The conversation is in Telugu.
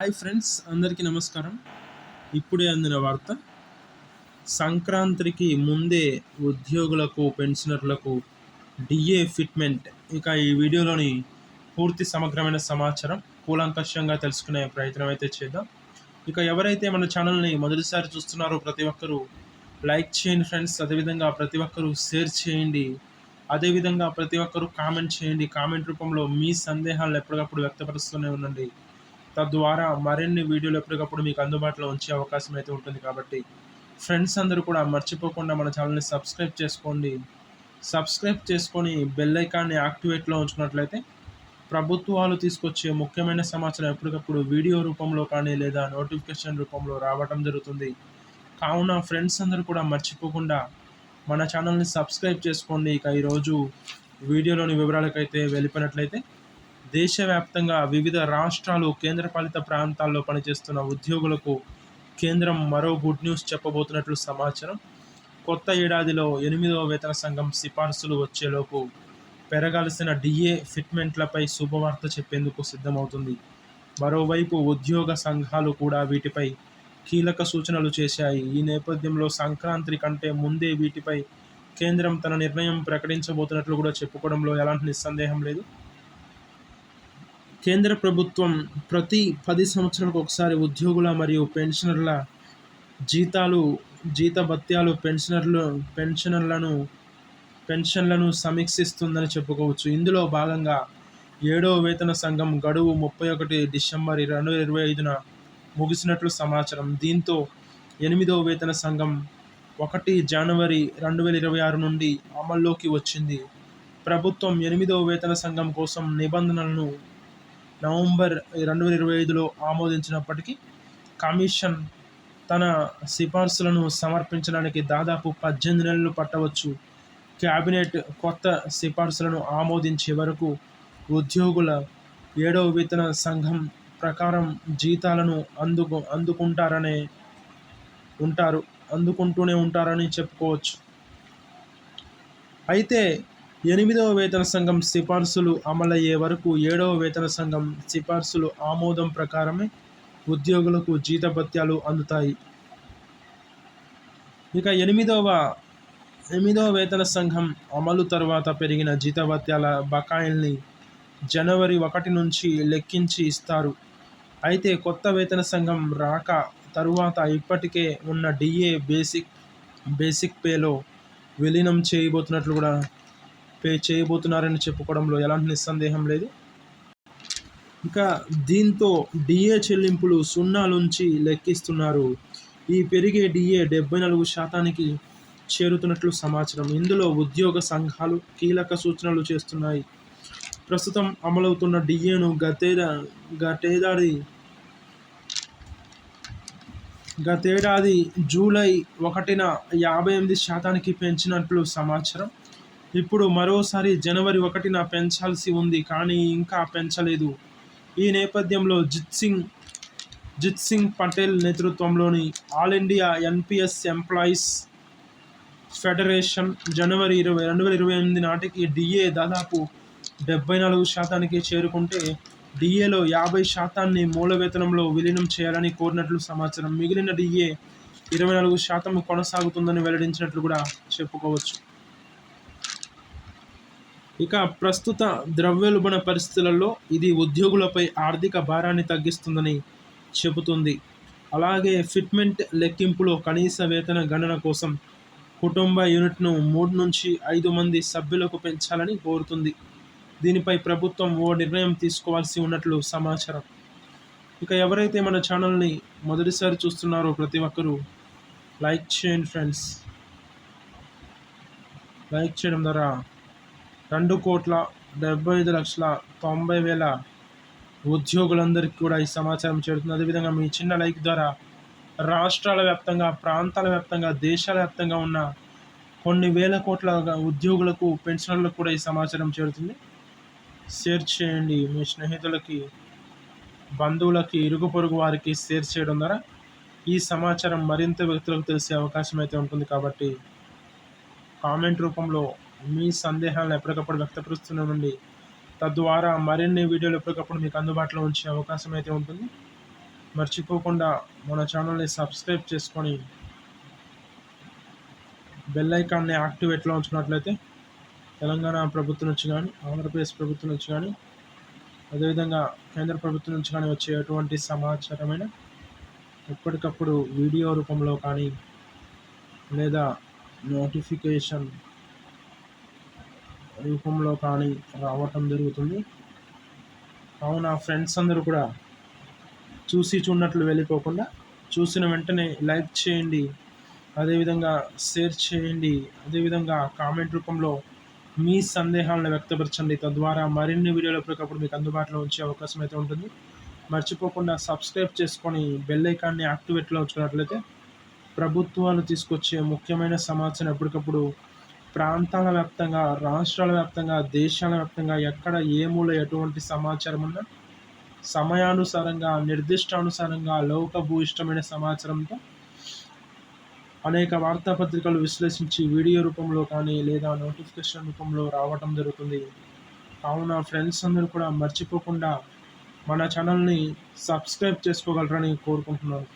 హాయ్ ఫ్రెండ్స్ అందరికీ నమస్కారం. ఇప్పుడే అందిన వార్త సంక్రాంతికి ముందే ఉద్యోగులకు పెన్షనర్లకు డిఏ ఫిట్మెంట్. ఇక ఈ వీడియోలోని పూర్తి సమగ్రమైన సమాచారం కూలంకషంగా తెలుసుకునే ప్రయత్నం అయితే చేద్దాం. ఇక ఎవరైతే మన ఛానల్ని మొదటిసారి చూస్తున్నారో ప్రతి ఒక్కరూ లైక్ చేయండి ఫ్రెండ్స్. అదేవిధంగా ప్రతి ఒక్కరూ షేర్ చేయండి. అదేవిధంగా ప్రతి ఒక్కరూ కామెంట్ చేయండి. కామెంట్ రూపంలో మీ సందేహాలను ఎప్పటికప్పుడు వ్యక్తపరుస్తూనే ఉండండి. తద్వారా మరిన్ని వీడియోలు ఎప్పటికప్పుడు మీకు అందుబాటులో ఉంచే అవకాశం అయితే ఉంటుంది కాబట్టి ఫ్రెండ్స్ అందరూ కూడా మర్చిపోకుండా మన ఛానల్ని సబ్స్క్రైబ్ చేసుకోండి. సబ్స్క్రైబ్ చేసుకొని బెల్ ఐకాన్ని యాక్టివేట్లో ఉంచుకున్నట్లయితే ప్రభుత్వాలు తీసుకొచ్చే ముఖ్యమైన సమాచారం ఎప్పటికప్పుడు వీడియో రూపంలో కానీ లేదా నోటిఫికేషన్ రూపంలో రావడం జరుగుతుంది. కావున ఫ్రెండ్స్ అందరూ కూడా మర్చిపోకుండా మన ఛానల్ని సబ్స్క్రైబ్ చేసుకోండి. ఇక ఈరోజు వీడియోలోని వివరాలకైతే వెళ్ళిపోయినట్లయితే దేశవ్యాప్తంగా వివిధ రాష్ట్రాలు కేంద్రపాలిత ప్రాంతాల్లో పనిచేస్తున్న ఉద్యోగులకు కేంద్రం మరో గుడ్ న్యూస్ చెప్పబోతున్నట్లు సమాచారం. కొత్త ఏడాదిలో ఎనిమిదవ వేతన సంఘం సిఫార్సులు వచ్చేలోపు పెరగాల్సిన డిఏ ఫిట్మెంట్లపై శుభవార్త చెప్పేందుకు సిద్ధమవుతుంది. మరోవైపు ఉద్యోగ సంఘాలు కూడా వీటిపై కీలక సూచనలు చేశాయి. ఈ నేపథ్యంలో సంక్రాంతి కంటే ముందే వీటిపై కేంద్రం తన నిర్ణయం ప్రకటించబోతున్నట్లు కూడా చెప్పుకోవడంలో ఎలాంటి నిస్సందేహం లేదు. కేంద్ర ప్రభుత్వం ప్రతి పది సంవత్సరాలకు ఒకసారి ఉద్యోగుల మరియు పెన్షనర్ల జీతాలు జీతభత్యాలు పెన్షనర్లు పెన్షనర్లను పెన్షన్లను సమీక్షిస్తుందని చెప్పుకోవచ్చు. ఇందులో భాగంగా ఏడవ వేతన సంఘం గడువు ముప్పై ఒకటి డిసెంబర్ రెండు వేల ఇరవై ఐదున ముగిసినట్లు సమాచారం. దీంతో ఎనిమిదవ వేతన సంఘం ఒకటి జనవరి రెండు వేల ఇరవై ఆరు నుండి అమల్లోకి వచ్చింది. ప్రభుత్వం ఎనిమిదవ వేతన సంఘం కోసం నిబంధనలను నవంబర్ రెండు వేల ఇరవై ఐదులో ఆమోదించినప్పటికీ కమిషన్ తన సిఫార్సులను సమర్పించడానికి దాదాపు పద్దెనిమిది నెలలు పట్టవచ్చు. క్యాబినెట్ కొత్త సిఫార్సులను ఆమోదించే వరకు ఉద్యోగుల ఏడవ వేతన సంఘం ప్రకారం జీతాలను అందుకు అందుకుంటారనే ఉంటారు అందుకుంటూనే ఉంటారని చెప్పుకోవచ్చు. అయితే ఎనిమిదవ వేతన సంఘం సిఫార్సులు అమలయ్యే వరకు ఏడవ వేతన సంఘం సిఫార్సులు ఆమోదం ప్రకారమే ఉద్యోగులకు జీతభత్యాలు అందుతాయి. ఇక ఎనిమిదవ ఎనిమిదవ వేతన సంఘం అమలు తర్వాత పెరిగిన జీతభత్యాల బకాయిల్ని జనవరి ఒకటి నుంచి లెక్కించి ఇస్తారు. అయితే కొత్త వేతన సంఘం రాక తరువాత ఇప్పటికే ఉన్న డిఏ బేసిక్ బేసిక్ పేలో విలీనం చేయబోతున్నట్లు కూడా పే చేయబోతున్నారని చెప్పుకోవడంలో ఎలాంటి నిస్సందేహం లేదు. ఇంకా దీంతో డిఏ చెల్లింపులు సున్నా నుంచి లెక్కిస్తున్నారు. ఈ పెరిగే డిఏ డెబ్బై నాలుగు శాతానికి చేరుతున్నట్లు సమాచారం. ఇందులో ఉద్యోగ సంఘాలు కీలక సూచనలు చేస్తున్నాయి. ప్రస్తుతం అమలవుతున్న డిఏను గతేదా గతేదాది గతేడాది జూలై ఒకటిన యాభై ఎనిమిది శాతానికి పెంచినట్లు సమాచారం. ఇప్పుడు మరోసారి జనవరి ఒకటిన పెంచాల్సి ఉంది కానీ ఇంకా పెంచలేదు. ఈ నేపథ్యంలో జిత్ సింగ్ జిత్ సింగ్ పటేల్ నేతృత్వంలోని all India NPS employees federation జనవరి ఇరవై రెండు వేల ఇరవై ఎనిమిది నాటికి డిఏ దాదాపు డెబ్బై నాలుగు శాతానికి చేరుకుంటే డిఏలో యాభై శాతాన్ని మూల వేతనంలో విలీనం చేయాలని కోరినట్లు సమాచారం. మిగిలిన డిఏ ఇరవై నాలుగు శాతం కొనసాగుతుందని వెల్లడించినట్లు కూడా చెప్పుకోవచ్చు. ఇక ప్రస్తుత ద్రవ్యోల్బణ పరిస్థితులలో ఇది ఉద్యోగులపై ఆర్థిక భారాన్ని తగ్గిస్తుందని చెబుతుంది. అలాగే ఫిట్మెంట్ లెక్కింపులో కనీస వేతన గణన కోసం కుటుంబ యూనిట్ను మూడు నుంచి ఐదు మంది సభ్యులకు పెంచాలని కోరుతుంది. దీనిపై ప్రభుత్వం ఓ నిర్ణయం తీసుకోవాల్సి ఉన్నట్లు సమాచారం. ఇక ఎవరైతే మన ఛానల్ని మొదటిసారి చూస్తున్నారో ప్రతి ఒక్కరూ లైక్ చేయండి ఫ్రెండ్స్. లైక్ చేయడం ద్వారా రెండు కోట్ల డెబ్బై ఐదు లక్షల తొంభై వేల ఉద్యోగులందరికీ కూడా ఈ సమాచారం చేరుతుంది. అదేవిధంగా మీ చిన్న లైక్ ద్వారా రాష్ట్రాల వ్యాప్తంగా ప్రాంతాల వ్యాప్తంగా దేశాల వ్యాప్తంగా ఉన్న కొన్ని వేల కోట్ల ఉద్యోగులకు పెన్షనర్లకు కూడా ఈ సమాచారం చేరుతుంది. షేర్ చేయండి. మీ స్నేహితులకి బంధువులకి ఇరుగు పొరుగు వారికి షేర్ చేయడం ద్వారా ఈ సమాచారం మరింత వ్యక్తులకు తెలిసే అవకాశం అయితే ఉంటుంది. కాబట్టి కామెంట్ రూపంలో మీ సందేహాలను ఎప్పటికప్పుడు వ్యక్తపరుస్తూనే తద్వారా మరిన్ని వీడియోలు ఎప్పటికప్పుడు మీకు అందుబాటులో ఉంచే అవకాశం అయితే ఉంటుంది. మర్చిపోకుండా మన ఛానల్ని సబ్స్క్రైబ్ చేసుకొని బెల్ ఐకాన్ని యాక్టివేట్లో ఉంచుకున్నట్లయితే తెలంగాణ ప్రభుత్వం నుంచి కానీ ఆంధ్రప్రదేశ్ ప్రభుత్వం నుంచి కానీ అదేవిధంగా కేంద్ర ప్రభుత్వం నుంచి కానీ వచ్చే ఎటువంటి సమాచారమైన ఎప్పటికప్పుడు వీడియో రూపంలో కానీ లేదా నోటిఫికేషన్ రూపంలో కానీ రావటం జరుగుతుంది. కావున ఫ్రెండ్స్ అందరూ కూడా చూసి చూడనట్లు వెళ్ళిపోకుండా చూసిన వెంటనే లైక్ చేయండి అదేవిధంగా షేర్ చేయండి అదేవిధంగా కామెంట్ రూపంలో మీ సందేహాలను వ్యక్తపరచండి. తద్వారా మరిన్ని వీడియోలు ఎప్పటికప్పుడు మీకు అందుబాటులో ఉంచే అవకాశం అయితే ఉంటుంది. మర్చిపోకుండా సబ్స్క్రైబ్ చేసుకొని బెల్ ఐకాన్ని యాక్టివేట్లో ఉంచుకున్నట్లయితే ప్రభుత్వాలు తీసుకొచ్చే ముఖ్యమైన సమాచారం ఎప్పటికప్పుడు ప్రాంతాల వ్యాప్తంగా రాష్ట్రాల వ్యాప్తంగా దేశాల వ్యాప్తంగా ఎక్కడ ఏ మూల ఎటువంటి సమాచారం ఉన్నా సమయానుసారంగా నిర్దిష్టానుసారంగా లోకభూయిష్టమైన సమాచారంతో అనేక వార్తాపత్రికలు విశ్లేషించి వీడియో రూపంలో కానీ లేదా నోటిఫికేషన్ రూపంలో రావటం జరుగుతుంది. కావున ఫ్రెండ్స్ అందరూ కూడా మర్చిపోకుండా మన ఛానల్ని సబ్స్క్రైబ్ చేసుకోగలరని కోరుకుంటున్నాను.